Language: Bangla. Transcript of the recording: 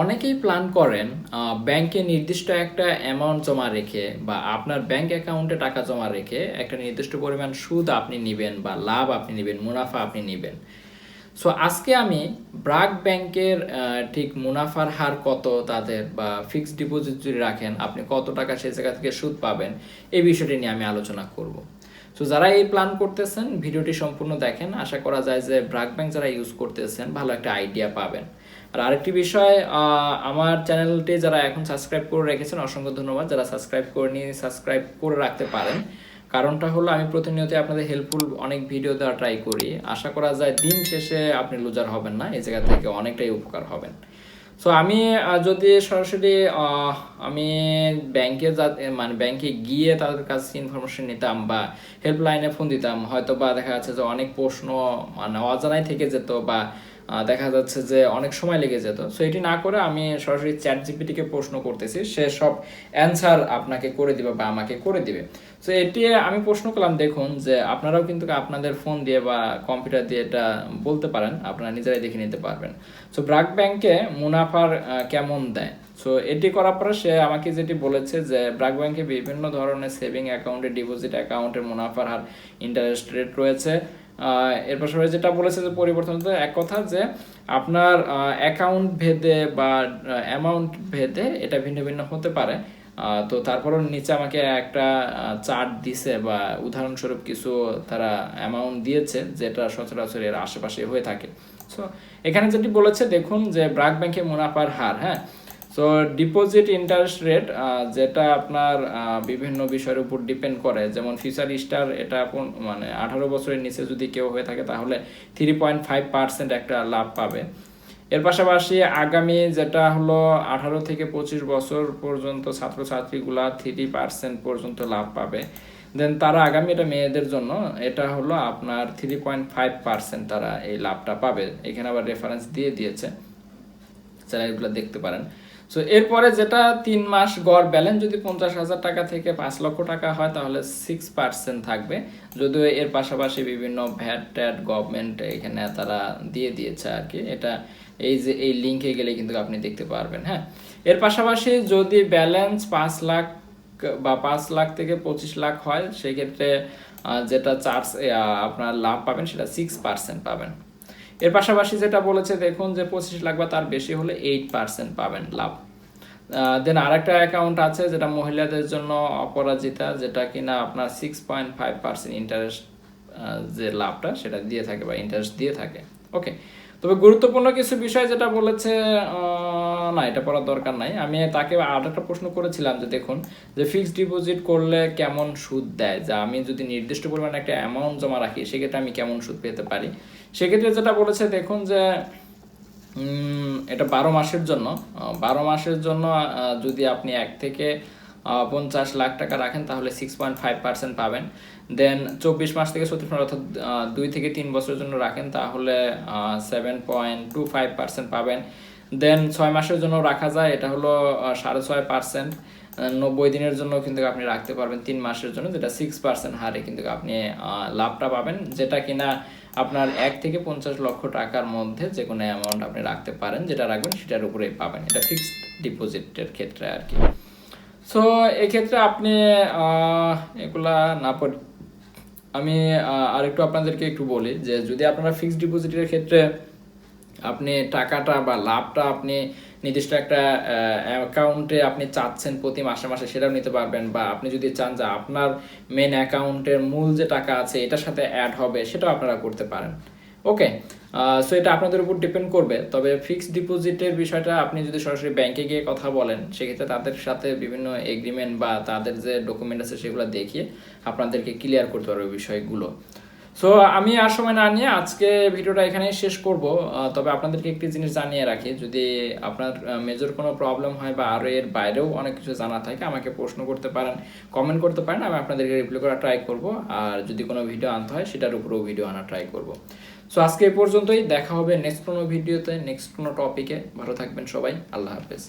অনেকেই প্ল্যান করেন ব্যাংকে নির্দিষ্ট একটা অ্যামাউন্ট জমা রেখে বা আপনার ব্যাংক অ্যাকাউন্টে টাকা জমা রেখে একটা নির্দিষ্ট পরিমাণ সুদ আপনি নেবেন বা লাভ আপনি নেবেন, মুনাফা আপনি নেবেন। সো আজকে আমি ব্রাক ব্যাংকের ঠিক মুনাফার হার কত তাদের বা ফিক্সড ডিপোজিট যদি রাখেন, আপনি কত টাকা সেই জায়গা থেকে সুদ পাবেন, এই বিষয়টি নিয়ে আমি আলোচনা করব। সো যারা এই প্ল্যান করতেছেন, ভিডিওটি সম্পূর্ণ দেখেন, আশা করা যায় যে ব্রাক ব্যাংক যারা ইউজ করতেছেন, ভালো একটা আইডিয়া পাবেন। আর আরেকটি বিষয় আমার চ্যানেলটি যারা এখন সাবস্ক্রাইব করে রেখেছেন, অসংখ্য ধন্যবাদ। যারা সাবস্ক্রাইব করে নিয়ে সাবস্ক্রাইব করে রাখতে পারেন, কারণটা হলো আমি প্রতিনিয়ত আপনাদের হেল্পফুল অনেক ভিডিও দেওয়া ট্রাই করি। আশা করা যায় দিন শেষে আপনি লুজার হবেন না এই জায়গা থেকে অনেকটাই উপকার হবেন। সো আমি যদি সরাসরি আমি ব্যাংকে যা মানে ব্যাংকে গিয়ে তাদের কাছে ইনফরমেশন নিতাম বা হেল্পলাইনে ফোন দিতাম হয়তো বা দেখা যাচ্ছে যে অনেক প্রশ্ন মানে অজানাই থেকে যেত বা দেখা যাচ্ছে যে অনেক সময় লেগে যেত। সো এটি না করে আমি সরাসরি চ্যাট জিপিটিকে প্রশ্ন করতেছি, সে সব অ্যান্সার আপনাকে করে দিবে বা আমাকে করে দিবে। সো এটি আমি প্রশ্ন করলাম, দেখুন যে আপনারাও কিন্তু আপনাদের ফোন দিয়ে বা কম্পিউটার দিয়ে এটা বলতে পারেন, আপনারা নিজেরাই দেখে নিতে পারবেন। সো ব্রাক ব্যাংকে মুনাফার কেমন দেয়? সো এটি করার পরে সে আমাকে যেটি বলেছে যে ব্রাক ব্যাংকে বিভিন্ন ধরনের সেভিং অ্যাকাউন্টে ডিপোজিট অ্যাকাউন্টের মুনাফার হার ইন্টারেস্ট রেট রয়েছে। এর পাশাপাশি যেটা বলেছে যে পরিবর্তন এক কথা যে আপনার অ্যাকাউন্ট ভেদে বা অ্যামাউন্ট ভেদে এটা ভিন্ন ভিন্ন হতে পারে। তো তারপরও নিচে আমাকে একটা চার্ট দিছে বা উদাহরণস্বরূপ কিছু তারা অ্যামাউন্ট দিয়েছে যেটা সচরাচর এর আশেপাশে হয়ে থাকে। সো এখানে যেটি বলেছে, দেখুন যে ব্রাক ব্যাংকে মুনাফার হার হ্যাঁ? সো ডিপোজিট ইন্টারেস্ট রেট যেটা আপনার বিভিন্ন বিষয়ের উপর ডিপেন্ড করে, যেমন ফিউচার স্টার এটা মানে আঠারো বছরের নিচে যদি কেউ হয়ে থাকে, তাহলে থ্রি পয়েন্ট ফাইভ পার্সেন্ট একটা লাভ পাবে। এর পাশাপাশি আগামী যেটা হলো আঠারো থেকে পঁচিশ বছর পর্যন্ত ছাত্রছাত্রীগুলা থ্রি পার্সেন্ট পর্যন্ত লাভ পাবে। দেন তারা আগামী এটা মেয়েদের জন্য, এটা হলো আপনার থ্রি পয়েন্ট ফাইভ পার্সেন্ট তারা এই লাভটা পাবে। এখানে আবার রেফারেন্স দিয়ে দিয়েছে। চ্যানেলগুলো দেখতে পারেন। সো এরপরে যেটা তিন মাস গড় ব্যালেন্স যদি পঞ্চাশ হাজার টাকা থেকে পাঁচ লক্ষ টাকা হয়, তাহলে সিক্স পার্সেন্ট থাকবে। যদিও এর পাশাপাশি বিভিন্ন ভ্যাট ট্যাট গভর্নমেন্ট এখানে তারা দিয়ে দিয়েছে আর কি। এটা এই যে, এই লিঙ্কে গেলে কিন্তু আপনি দেখতে পারবেন হ্যাঁ? এর পাশাপাশি যদি ব্যালেন্স পাঁচ লাখ বা পাঁচ লাখ থেকে পঁচিশ লাখ হয়, সেক্ষেত্রে যেটা চার্জ আপনার লাভ পাবেন, সেটা সিক্স পার্সেন্ট পাবেন। এর পাশাপাশি যেটা বলেছে, দেখুন যে পঁচিশ লাখ বা তার বেশি হলে এইট পার্সেন্ট পাবেন লাভ। দেন আরেকটা অ্যাকাউন্ট আছে যেটা মহিলাদের জন্য অপরাজিতা, যেটা কিনা আপনার six point five percent interest যে লাভটা সেটা দিয়ে থাকে বা ইন্টারেস্ট দিয়ে থাকে। ওকে তবে গুরুত্বপূর্ণ কিছু বিষয় যেটা বলেছে না, এটা পড়ার দরকার নাই। আমি তাকে আর একটা প্রশ্ন করেছিলাম যে দেখুন, যে ফিক্সড ডিপোজিট করলে কেমন সুদ দেয়? যা আমি যদি নির্দিষ্ট পরিমাণে একটা অ্যামাউন্ট জমা রাখি, সেক্ষেত্রে আমি কেমন সুদ পেতে পারি? সেক্ষেত্রে যেটা বলেছে, দেখুন যে এটা বারো মাসের জন্য বারো মাসের জন্য যদি আপনি এক থেকে পঞ্চাশ লাখ টাকা রাখেন, তাহলে সিক্স পয়েন্ট ফাইভ পার্সেন্ট পাবেন। দেন চব্বিশ মাস থেকে ছত্রিশ মাস অর্থাৎ দুই থেকে তিন বছরের জন্য রাখেন, তাহলে seven point two five percent পাবেন। দেন ছয় মাসের জন্য রাখা যায়, এটা হলো সাড়ে ছয় পার্সেন্ট নব্বই দিনের জন্য কিন্তু আপনি রাখতে পারবেন তিন মাসের জন্য, যেটা সিক্স পার্সেন্ট হারে কিন্তু আপনি লাভটা পাবেন। যেটা কিনা আপনার এক থেকে পঞ্চাশ লক্ষ টাকার মধ্যে যে কোনো অ্যামাউন্ট আপনি রাখতে পারেন, যেটা রাখবেন সেটার উপরেই পাবেন। এটা ফিক্সড ডিপোজিটের ক্ষেত্রে আর কি। সো এক্ষেত্রে আপনি এগুলা না পড়ে আমি আরেকটু আপনাদেরকে একটু বলি যে যদি আপনারা ফিক্সড ডিপোজিটের ক্ষেত্রে আপনি টাকাটা বা লাভটা আপনি নির্দিষ্ট একটা অ্যাকাউন্টে আপনি চাচ্ছেন প্রতি মাসে মাসে, সেটাও নিতে পারবেন। বা আপনি যদি চান যে আপনার মেন অ্যাকাউন্টের মূল যে টাকা আছে, এটার সাথে অ্যাড হবে, সেটাও আপনারা করতে পারেন। ওকে সো এটা আপনাদের উপর ডিপেন্ড করবে। তবে ফিক্সড ডিপোজিটের বিষয়টা আপনি যদি সরাসরি ব্যাংকে গিয়ে কথা বলেন, সেক্ষেত্রে তাদের সাথে বিভিন্ন এগ্রিমেন্ট বা তাদের যে ডকুমেন্ট আছে, সেগুলো দেখিয়ে আপনাদেরকে ক্লিয়ার করতে পারবে বিষয়গুলো। সো আমি আর সময় না নিয়ে আজকে ভিডিওটা এখানে শেষ করব। তবে আপনাদেরকে একটি জিনিস জানিয়ে রাখি, যদি আপনার মেজর কোনো প্রবলেম হয় বা আরও এর বাইরেও অনেক কিছু জানা থাকে, আমাকে প্রশ্ন করতে পারেন কমেন্ট করতে পারেন, আমি আপনাদেরকে রিপ্লাই করা ট্রাই করব। আর যদি কোনো ভিডিও আনতে হয়, সেটার উপরেও ভিডিও আনা ট্রাই করব। সো আজকে এই পর্যন্তই, দেখা হবে নেক্সট কোনো ভিডিওতে নেক্সট কোনো টপিকে ভালো থাকবেন সবাই, আল্লাহ হাফেজ।